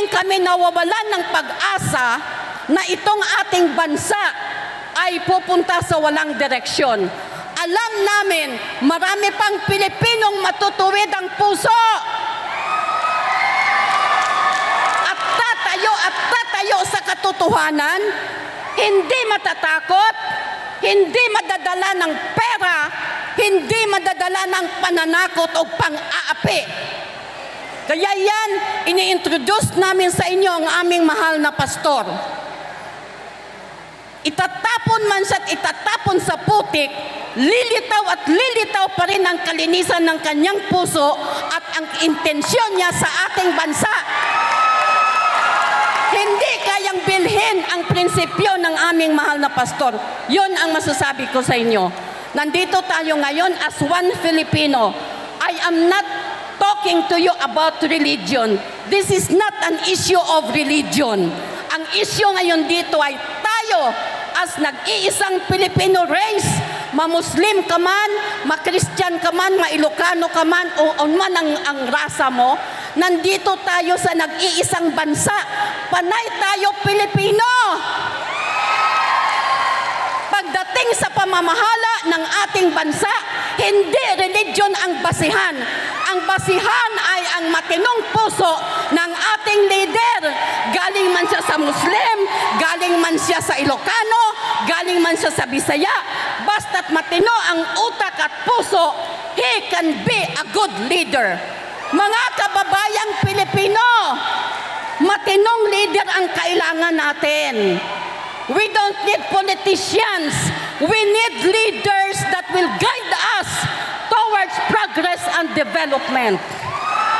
rin kami nawawalan ng pag-asa na itong ating bansa ay pupunta sa walang direksyon. Alam namin, marami pang Pilipinong matutuwid ang puso. At tatayo at tatayo sa katotohanan, hindi matatakot, hindi madadala ng pera, hindi madadala ng pananakot o pang-aapi. Kaya yan, ini-introduce namin sa inyo ang aming mahal na pastor. Itatapon man siya at itatapon sa putik, lilitaw at lilitaw pa rin ang kalinisan ng kanyang puso at ang intensyon niya sa ating bansa. Hindi kayang bilhin ang prinsipyo ng aming mahal na pastor. Yun ang masasabi ko sa inyo. Nandito tayo ngayon as one Filipino. I am not talking to you about religion. This is not an issue of religion. Ang issue ngayon dito ay tayo as nag-iisang Filipino race, ma-Muslim ka man, ma-Christian ka man, ma-Ilocano ka man, o man ang, ang rasa mo, nandito tayo sa nag-iisang bansa. Panay tayo Pilipino! Pagdating sa pamamahala ng ating bansa, hindi religion ang basihan. Ang basihan ay ang matinong puso ng ating leader. Galing man siya sa Muslim, galing man siya sa Ilocano, galing man siya sa Bisaya. Basta't matino ang utak at puso, he can be a good leader. Mga kababayang Pilipino, matinong leader ang kailangan natin. We don't need politicians. We need leaders development.